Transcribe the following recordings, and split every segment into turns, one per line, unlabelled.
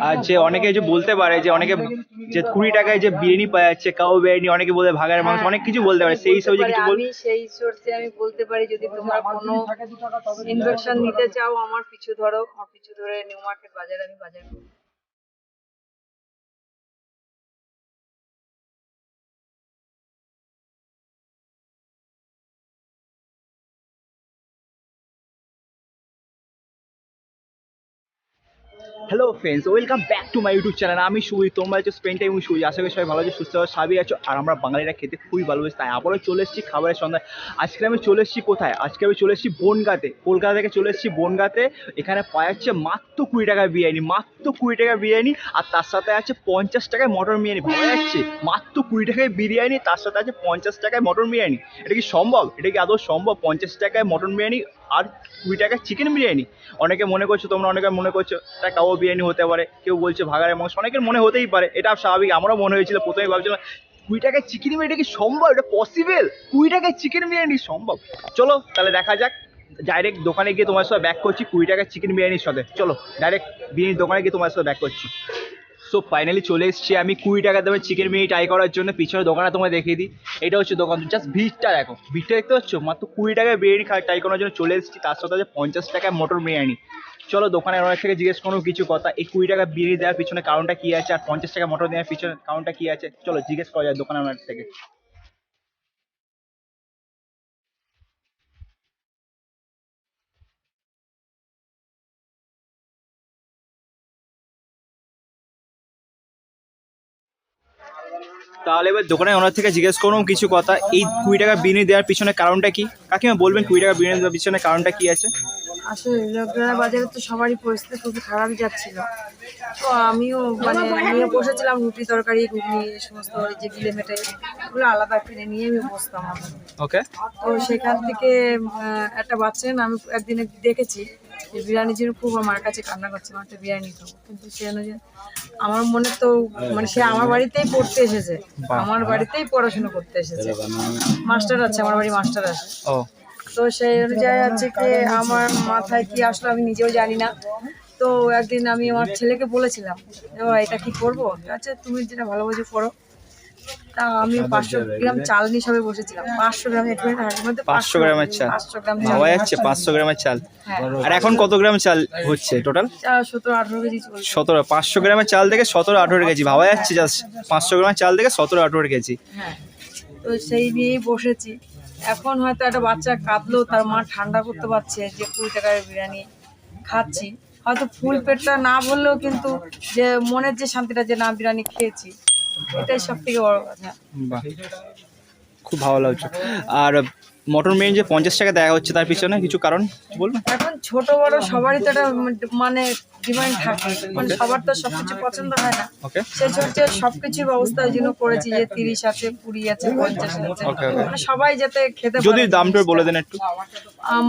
আর যে অনেকে যে বলতে পারে যে অনেকে যে কুড়ি টাকায় যে বিরিয়ানি পাওয়া যাচ্ছে কাউ বিরিয়ানি অনেকে বলে ভাগের মাংস অনেক কিছু বলতে পারে। সেই হিসাবে কিছু বল
আমি সেই সোর্সে আমি বলতে পারি যদি তোমরা কোনো ইনভেস্টমেন্ট নিতে চাও আমার পিছু ধরো আমার পিছু ধরে নিউ মার্কেট বাজারে আমি বাজার
hello friends welcome back to my YouTube channel আমি সুই, তোমরা হচ্ছে স্পেন টাইম সুই। আশা করি সবাই ভালো আছে, সুস্থ স্বাভাবিক আছো, আর আমরা বাঙালিরা খেতে খুবই ভালোবাসি, তাই আবারও চলে এসেছি খাবারের সন্ধ্যায় আজকে আমি চলে এসেছি কোথায়? আজকে আমি চলে এসেছি বনগাতে। কলকাতা থেকে চলে এসেছি বনগাতে। এখানে পাওয়া যাচ্ছে মাত্র কুড়ি টাকার বিরিয়ানি, মাত্র কুড়ি টাকার বিরিয়ানি, আর তার সাথে আছে পঞ্চাশ টাকায় মটন বিরিয়ানি। ভালো যাচ্ছে মাত্র কুড়ি টাকায় বিরিয়ানি, তার সাথে আছে পঞ্চাশ টাকায় মটন বিরিয়ানি। এটা কি সম্ভব? এটা কি আদৌ সম্ভব? পঞ্চাশ টাকায় মটন বিরিয়ানি আর কুড়ি টাকায় চিকেন বিরিয়ানি। অনেকে মনে করছ, তোমরা অনেকে মনে করছ এটা কাউ বিরিয়ানি হতে পারে, কেউ বলছে ভাগাড়ের মাংস, অনেকের মনে হতেই পারে, এটা স্বাভাবিক, আমারও মনে হয়েছিল, প্রথমে ভাবছিলাম কুড়ি টাকায় চিকেন বিরিয়ানি কি সম্ভব? এটা পসিবল কুড়ি টাকায় চিকেন বিরিয়ানি সম্ভব? চলো, তাহলে দেখা যাক ডাইরেক্ট দোকানে গিয়ে তোমার সাথে ব্যাক করছি কুড়ি টাকায় চিকেন বিরিয়ানির সাথে। চলো ডাইরেক্ট বিরিয়ানির দোকানে গিয়ে তোমার সাথে ব্যাক করছি। সো ফাইনালি চলে এসেছি আমি কুড়ি টাকা দামে চিকেন মিনি ট্রাই করার জন্য। পিছনে দোকানে তোমায় দেখিয়ে দিই। এটা হচ্ছে দোকান। জাস্ট ভিড়টা দেখো। ভিড়টা দেখতে পাচ্ছ? মাত্র কুড়ি টাকায় বিরিয়ানি খাই ট্রাই করার জন্য চলে এসেছি। তার সাথে পঞ্চাশ টাকায় মটর বিরিয়ানি। চলো দোকানে অনেক থেকে জিজ্ঞেস করো কিছু কথা। এই কুড়ি টাকা বিরিয়ানি দেওয়ার পিছনে কারণটা কী আছে? আর পঞ্চাশ টাকা মটর দেওয়ার পিছনে কারণটা কী আছে? চলো জিজ্ঞেস করা যায় দোকানের অনেক থেকে তাহলে এবার দোকানে ওনার থেকে জিজ্ঞেস করুন কিছু কথা। এই কুড়ি টাকা বিরিয়ানি দেওয়ার পিছনে কারণটা কি? কাকিমা বলবেন কুড়ি টাকা বিরিয়ানি দেওয়ার পিছনে কারণটা কি আছে?
আসলে লকডাউনের বাজারে তো সবারই পরিস্থিতি খুবই খারাপ যাচ্ছিল। তো আমিও মানে নিয়ে বসেছিলাম রুটি তরকারি ঘুগনি সমস্ত যে গিলে মেটে ওগুলো আলাদা কিনে নিয়ে আমি বসতাম।
ওকে
তো সেখান থেকে একটা বাচ্চা আমি একদিনে দেখেছি। যে বিরিয়ানির জন্য খুব আমার কাছে কান্না করছে আমার একটা বিরিয়ানি খাব। কিন্তু সে অনুযায়ী আমার মনে তো মানে সে আমার বাড়িতেই পড়তে এসেছে। আমার বাড়িতেই পড়াশোনা করতে এসেছে। মাস্টার আছে আমার বাড়ি মাস্টার আছে। তো সেই অনুযায়ী হচ্ছে কি আমার মাথায় কি আসলো আমি নিজেও জানি না। তো একদিন আমি আমার ছেলেকে বলেছিলাম এটা কি করব? আচ্ছা তুমি যেটা ভালো বোঝো করো তা আমি পাঁচশো গ্রাম চাল নিয়ে সবে বসেছিলাম। পাঁচশো গ্রাম মধ্যে
পাঁচশো গ্রামের চাল।
পাঁচশো গ্রাম চাল।
যাচ্ছে পাঁচশো গ্রামের চাল।
হ্যাঁ।
আর এখন কত গ্রাম চাল হচ্ছে টোটাল
সতেরো আঠেরো কেজি
সতেরো পাঁচশো গ্রামের চাল থেকে সতেরো আঠেরো কেজি। ভাবা যাচ্ছে জাস্ট পাঁচশো গ্রামের চাল থেকে সতেরো আঠেরো কেজি।
হ্যাঁ। তো সেই নিয়েই বসেছি। এখন হয়তো একটা বাচ্চা কাঁদলো তার মা ঠান্ডা করতে পারছে যে কুড়ি টাকার বিরিয়ানি খাচ্ছি। হয়তো ফুল পেটটা না বললেও কিন্তু যে মনের যে শান্তিটা যে না বিরিয়ানি খেয়েছি। এটাই সব থেকে বড় কথা।
খুব ভালো লাগছে। আর মটন মেন যে পঞ্চাশ টাকা দেখা হচ্ছে তার পিছনে কিছু কারণ বলবেন?
এখন ছোট বড় সবারই তো একটা মানে ডিমান্ড থাকে। মানে সবার তো সবকিছু পছন্দ হয় না। সেই সবকিছুর ব্যবস্থা ওই জন্য করেছি যে তিরিশ আছে কুড়ি আছে পঞ্চাশ আছে. মানে সবাই যাতে খেতে
যদি দামটা বলে দেন একটু।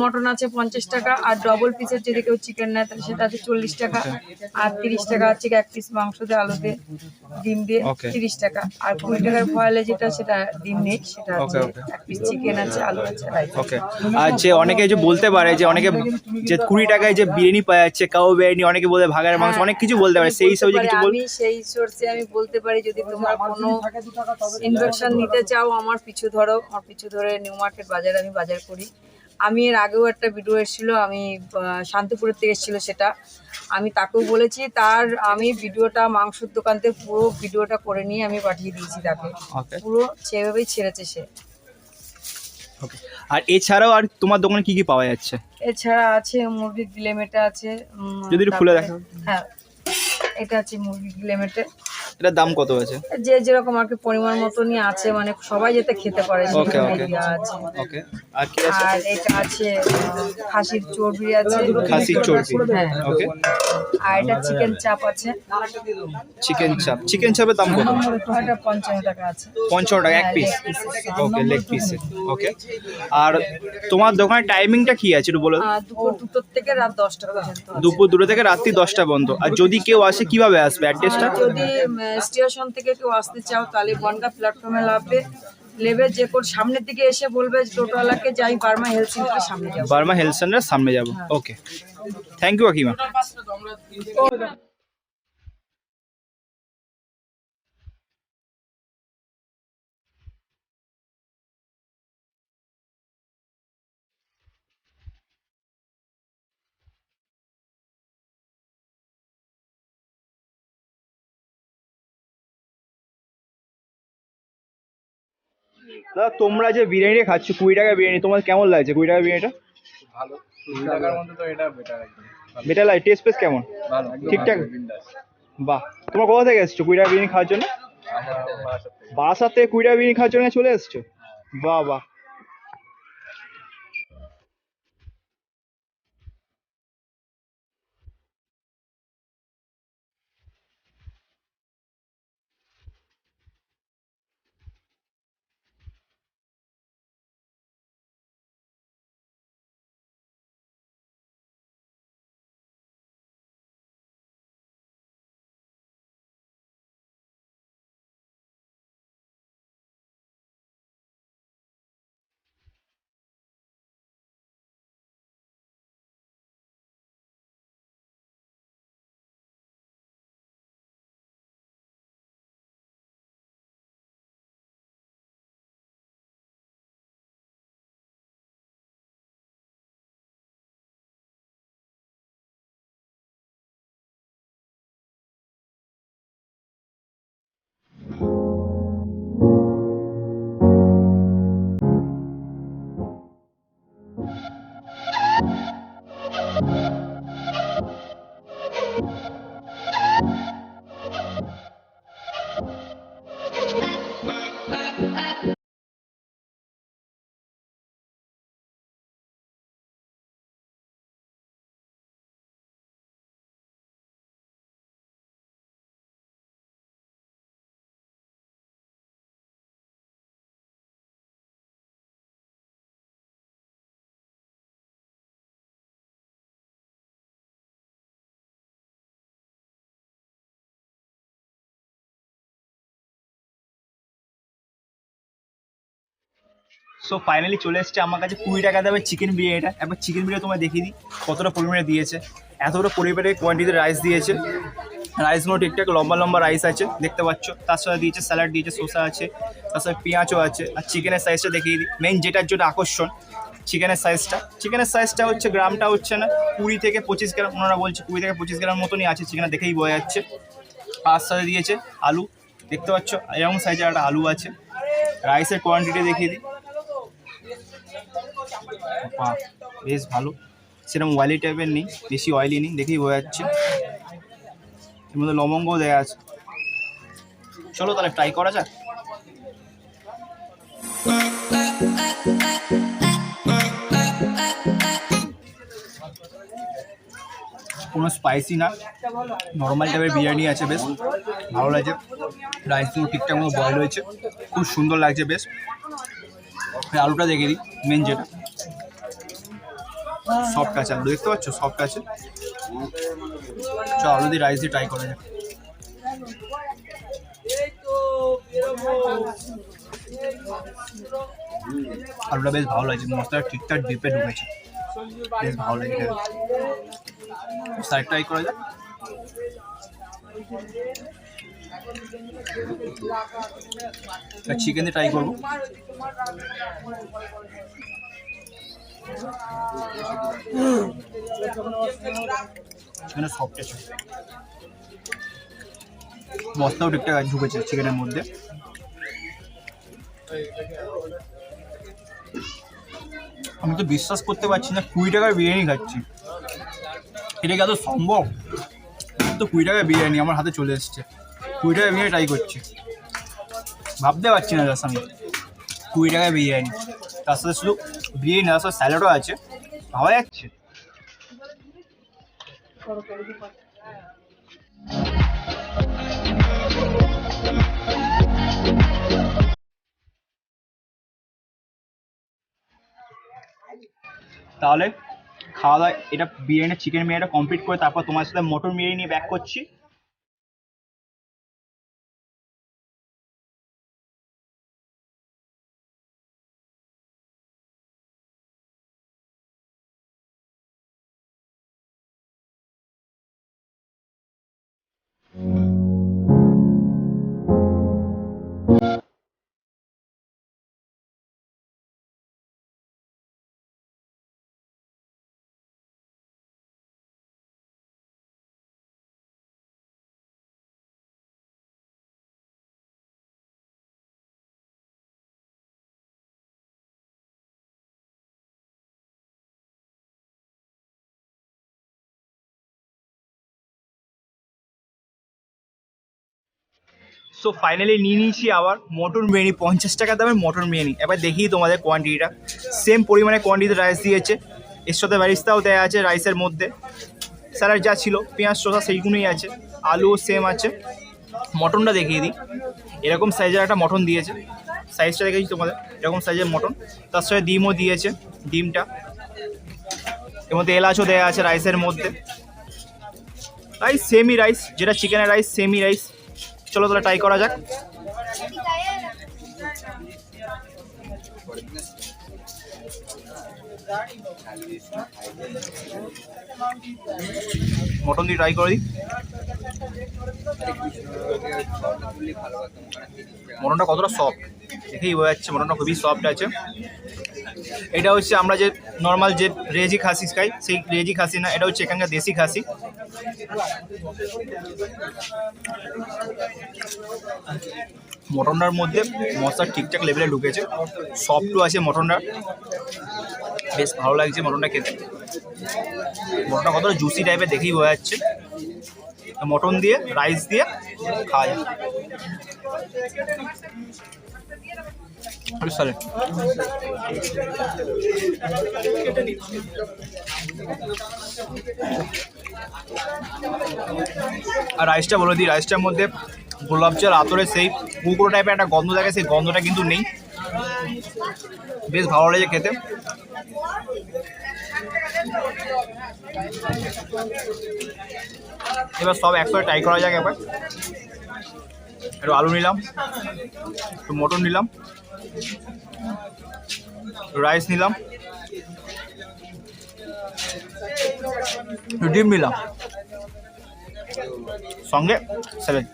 মটন আছে পঞ্চাশ টাকা আর ডবল পিসের যদি কেউ চিকেন নেয় তাহলে সেটা আছে চল্লিশ টাকা। আর তিরিশ টাকা হচ্ছে এক পিস মাংস দিয়ে আলু দিয়ে ডিম দিয়ে তিরিশ টাকা। আর কুড়ি টাকার ভয়ালে যেটা সেটা ডিম নেই সেটা আছে. এক পিস চিকেন আছে আলু আছে।
ওকে আর যে অনেকে যে বলতে পারে যে অনেকে যে কুড়ি টাকায় যে বিরিয়ানি পাওয়া যাচ্ছে কাউ বিরিয়ানি অনেকে বলে ভাগাড়ের মাংস অনেক কিছু বলতে পারে সেই হিসাবে কিছু বল
আমি সেই সোর্সে আমি বলতে পারি যদি তোমরা কোনো ইনভেকশন নিতে চাও আমার পিছু ধরো আমার পিছু ধরে নিউ মার্কেট বাজারে আমি বাজার করি। আমি এর আগেও একটা ভিডিও এসেছিল আমি শান্তিপুরের থেকে এসেছিল সেটা। আমি তাকেও বলেছি তার আমি ভিডিওটা মাংসের দোকান থেকে পুরো ভিডিওটা করে নিয়ে আমি পাঠিয়ে দিয়েছি তাকে। পুরো সেভাবেই ছেড়েছে সে।
ওকে আর এছাড়াও আর তোমার দোকানে কি কি পাওয়া যাচ্ছে?
এছাড়া আছে মুরগির গিলেমেটা আছে
যদি একটু খুলে
দেখো হ্যাঁ এটা আছে মুরগির গিলেমেটে।
এটার দাম কত আছে
যে যেরকম আর কি পরিমাণ মতনই আছে মানে সবাই যাতে খেতে পারে
ওকে
ওকে আছে।
ওকে আর কি আছে?
আর এটা আছে খাসির চর্বি আছে।
খাসির চর্বি।
হ্যাঁ
ওকে
আর এটা চিকেন চাপ আছে।
চিকেন চাপ। চিকেন চাপের দাম কত?
এটা পঞ্চান্ন টাকা আছে।
পঞ্চান্ন টাকা এক piece okay leg piece okay আর তোমার দোকানের টাইমিংটা কি আছে একটু বলো?
দুপুর দুটোর থেকে রাত দশটা পর্যন্ত
দুপুর দুটো থেকে রাত্রি দশটা বন্ধ আর যদি কেউ আসে কীভাবে আসবে? অ্যাড্রেসটা
যদি স্টেশন থেকে কেউ আসতে চাও তাহলে বনগা প্ল্যাটফর্মে লাভবে লেবে যে কোন সামনের দিকে এসে বলবে টোটোওয়ালাকে যাই বার্মা হেলথ সেন্টারের সামনে যাব।
বার্মা হেলথ সেন্টারের সামনে যাব। ওকে থ্যাংক ইউ কাকিমা দাদা তোমরা যে বিরিয়ানিটা খাচ্ছ কুড়ি টাকা বিরিয়ানি তোমার কেমন লাগছে কুড়ি টাকা বিরিয়ানিটা?
ভালো কুড়ি টাকার মধ্যে তো এটা বেটার একদম।
বেটার লাগে টেস্ট পেস কেমন? ঠিকঠাক? বাহ তোমরা কোথা থেকে এসছো কুড়ি টাকা বিরিয়ানি খাওয়ার জন্য?
থেকে।
কুড়ি টাকা বিরিয়ানি খাওয়ার জন্য চলে এসছো? বাহ বাহ। সো ফাইনালি চলে এসছে আমার কাছে কুড়ি টাকা দেবে চিকেন বিরিয়ানিটা একবার চিকেন বিরিয়ানি তোমায় দেখিয়ে দিই, কতটা পরিমাণে দিয়েছে। এতটা পরিমাণে কোয়ান্টিটিতে রাইস দিয়েছে। রাইসগুলো ঠিকঠাক লম্বা লম্বা রাইস আছে, দেখতে পাচ্ছ। তার সাথে দিয়েছে স্যালাড দিয়েছে শসা আছে, তার সাথে পেঁয়াজও আছে। আর চিকেনের সাইজটা দেখিয়ে দিই। মেন যেটার জন্য আকর্ষণ চিকেনের সাইজটা চিকেনের সাইজটা হচ্ছে, গ্রামটা হচ্ছে না, কুড়ি থেকে পঁচিশ গ্রাম, ওনারা বলছে কুড়ি থেকে পঁচিশ গ্রাম মতনই আছে চিকেনটা দেখেই বোঝা যাচ্ছে। তার সাথে দিয়েছে আলু, দেখতে পাচ্ছ, এরকম সাইজের একটা আলু আছে। রাইসের কোয়ান্টিটি দেখিয়ে দিই। বাহ বেশ ভালো। সেরকম অয়েলি টাইপের নেই, বেশি অয়েলি নেই, দেখেই বোঝা যাচ্ছে। এর মধ্যে লবঙ্গও দেওয়া আছে। চলো তাহলে ট্রাই করা যাক। কোনো স্পাইসি না। নর্মাল টাইপের বিরিয়ানি আছে বেশ, ভালো লাগছে। রাইসগুলো ঠিকঠাক মতো বয়েল হয়েছে, খুব সুন্দর লাগছে বেশ। আলুটা দেখে দিই মেন যেটা। সফট আছে আলু দেখতে পাচ্ছ সফট আছে চ আলু দিয়ে রাইস দিয়ে ট্রাই করা যাক। আলুটা বেশ ভালো লাগছে, মশলাটা ঠিকঠাক ডিপে ঢুকেছে। বেশ ভালো লাগছে সাইড ট্রাই করা যাক। চিকেন দিয়ে ট্রাই করব। চিকেনের সফট আছে মশলাও ঠিকঠাক ঢুকেছে চিকেনের মধ্যে। আমি তো বিশ্বাস করতে পারছি না, কুড়ি টাকার বিরিয়ানি খাচ্ছি। এটা কি এত সম্ভব? তো কুড়ি টাকার বিরিয়ানি আমার হাতে চলে এসছে। কুড়ি টাকার বিরিয়ানি ট্রাই করছি। ভাবতে পারছি না জাস্ট আমি। কুড়ি টাকার বিরিয়ানি। তার সাথে শুধু বিরিয়ানি না সাথে স্যালাডও আছে। ভাবা যাচ্ছে। তাহলে খাওয়া দাওয়া, এটা বিরিয়ানি চিকেন বিরিয়ানিটা কমপ্লিট করে তারপর তোমার সাথে মটন বিরিয়ানি নিয়ে ব্যাক করছি। সো ফাইনালি নিয়ে নিয়েছি আবার মটন বিরিয়ানি, পঞ্চাশ টাকা দামের মটন বিরিয়ানি। এবার দেখি তোমাদের কোয়ান্টিটিটা সেম পরিমাণে কোয়ান্টিটিতে রাইস দিয়েছে। এর সাথে ব্যারিস্তাও দেওয়া আছে রাইসের মধ্যে। স্যালাড যা ছিল, পেঁয়াজ, শসা সেইগুলোই আছে। আলুও সেম আছে। মটনটা দেখিয়ে দিই। এরকম সাইজের একটা মটন দিয়েছে। সাইজটা দেখেছি তোমাদের। এরকম সাইজের মটন। তার সাথে ডিমও দিয়েছে, ডিমটা। এর মধ্যে এলাচও দেওয়া আছে রাইসের মধ্যে। রাইস সেমি রাইস যেটা চিকেনের রাইস সেমি রাইস চলো তাহলে ট্রাই করা যাক। মটন দিয়ে ট্রাই করে মটনটা কতটা সফট দেখেই বোঝা যাচ্ছে মটনটা খুবই সফট আছে। এটা হচ্ছে আমরা যে নর্মাল যে রেজি খাসি খাই, সেই রেজি খাসি না, এটা হচ্ছে এখানকার দেশি খাসি। মটনটার মধ্যে মশলা ঠিকঠাক লেভেলে ঢুকেছে। সফটও আছে মটনটা। বেশ ভালো লাগছে মটনটা খেতে। মটনটা কতটা জুসি টাইপের দেখেই বোঝা যাচ্ছে। মটন দিয়ে রাইস দিয়ে খাওয়া যায় আর রাইসটা বলে দিই রাইসটার মধ্যে গোলাপ জল আতরে সেই কুকুরো টাইপের একটা গন্ধ থাকে, সেই গন্ধটা কিন্তু নেই। বেশ ভালো লাগে খেতে। এবার সব একসাথে ট্রাই করা যাক একবার। একটু আলু নিলাম, একটু মটন নিলাম রাইস নিলাম। ডিম নিলাম। সঙ্গে স্যালাড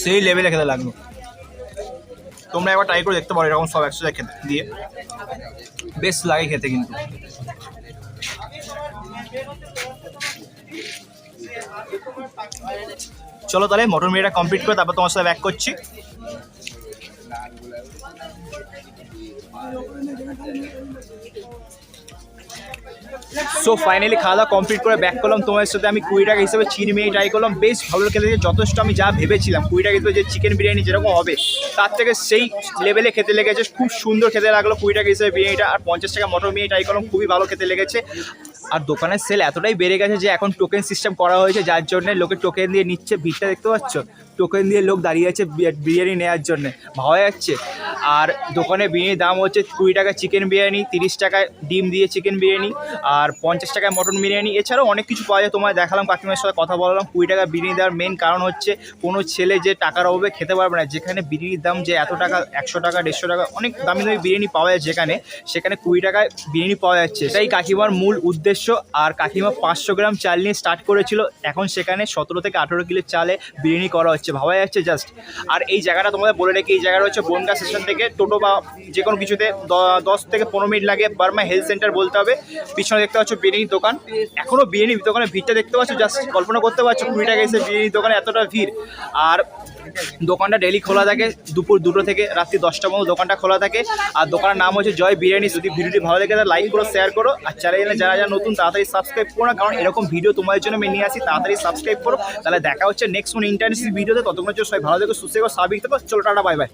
সেই লেভেলে খেতে লাগল। তোমরা একবার ট্রাই করে দেখতে পারো, এরকম সব একসাথে খেতে দিয়ে। বেশ লাগে খেতে কিন্তু। চলো তাহলে, মটন বিরিয়ানিটা কমপ্লিট করে তারপর তোমার সাথে ব্যাক করছি। সো ফাইনালি খাওয়া দাওয়া কমপ্লিট করে ব্যাক করলাম। তোমার সাথে আমি কুড়ি টাকা হিসেবে চিনি মেয়ে ট্রাই করলাম। বেশ ভালো খেতে যথেষ্ট আমি যা ভেবেছিলাম, কুড়ি টাকা হিসেবে যে চিকেন বিরিয়ানি যেরকম হবে, তার থেকে সেই লেভেলে খেতে লেগেছে। খুব সুন্দর খেতে লাগল কুড়ি টাকা হিসেবে বিরিয়ানিটা। আর পঞ্চাশ টাকা মটর বিরিয়ানি ট্রাই করলাম, খুবই ভালো খেতে লেগেছে। আর দোকানের সেল এতটাই বেড়ে গেছে যে এখন টোকেন সিস্টেম করা হয়েছে, যার জন্য লোকে টোকেন দিয়ে নিচ্ছে, ভিড়টা দেখতে পাচ্ছ? টোকেন দিয়ে লোক দাঁড়িয়ে আছে বিরিয়ানি নেওয়ার জন্য। ভাবা যাচ্ছে। আর দোকানে বিরিয়ানির দাম হচ্ছে কুড়ি টাকা চিকেন বিরিয়ানি, তিরিশ টাকায় ডিম দিয়ে চিকেন বিরিয়ানি, আর পঞ্চাশ টাকায় মটন বিরিয়ানি। এছাড়াও অনেক কিছু পাওয়া যায়। তোমায় দেখালাম, কাকিমার সাথে কথা বললাম। কুড়ি টাকা বিরিয়ানি দেওয়ার মেন কারণ হচ্ছে কোনো ছেলে যে টাকার অভাবে খেতে পারবে না, যেখানে বিরিয়ানির দাম যে এত টাকা, একশো টাকা, দেড়শো টাকা, অনেক দামি দামি বিরিয়ানি পাওয়া যায় যেখানে, সেখানে কুড়ি টাকায় বিরিয়ানি পাওয়া যাচ্ছে। সেটাই কাকিমার মূল উদ্দেশ্য। আর কাকিমা পাঁচশো গ্রাম চাল নিয়ে স্টার্ট করেছিল। এখন সেখানে সতেরো থেকে আঠেরো কিলো চালে বিরিয়ানি করা হচ্ছে। ভাবা যাচ্ছে জাস্ট আর এই জায়গাটা তোমাদের বলে রেখে, এই জায়গাটা হচ্ছে বনগা স্টেশন থেকে টোটো বা যে কোনো কিছুতে দশ থেকে পনেরো মিনিট লাগে, বার্মা হেলথ সেন্টার বলতে হবে। পিছনে দেখতে পাচ্ছ বিরিয়ানির দোকান। এখনও বিরিয়ানি দোকানের ভিড়টা দেখতে পাচ্ছ জাস্ট কল্পনা করতে পারছ কুড়ি টাকা এসে বিরিয়ানির দোকানে এতটা ভিড়। আর দোকানটা ডেলি খোলা থাকে, দুপুর দুটো থেকে রাত্রি দশটা পর্যন্ত দোকানটা খোলা থাকে। আর দোকানের নাম হচ্ছে জয় বিরিয়ানি। যদি ভিডিওটি ভালো লেগে থাকে লাইক করো শেয়ার করো। আর চ্যানেলে যারা যারা নতুন, তাড়াতাড়ি সাবস্ক্রাইব করো না, কারণ এরকম ভিডিও তোমাদের জন্য আমি নিয়ে আসি, তাড়াতাড়ি সাবস্ক্রাইব করো। তাহলে দেখা হচ্ছে নেক্সট কোন ইন্টারনেট ভিডিওতে ততক্ষণ জন্য সবাই ভালো থেকো সুস্থ থেকো সাবিক থেকো চলো টাটা বাই বাই।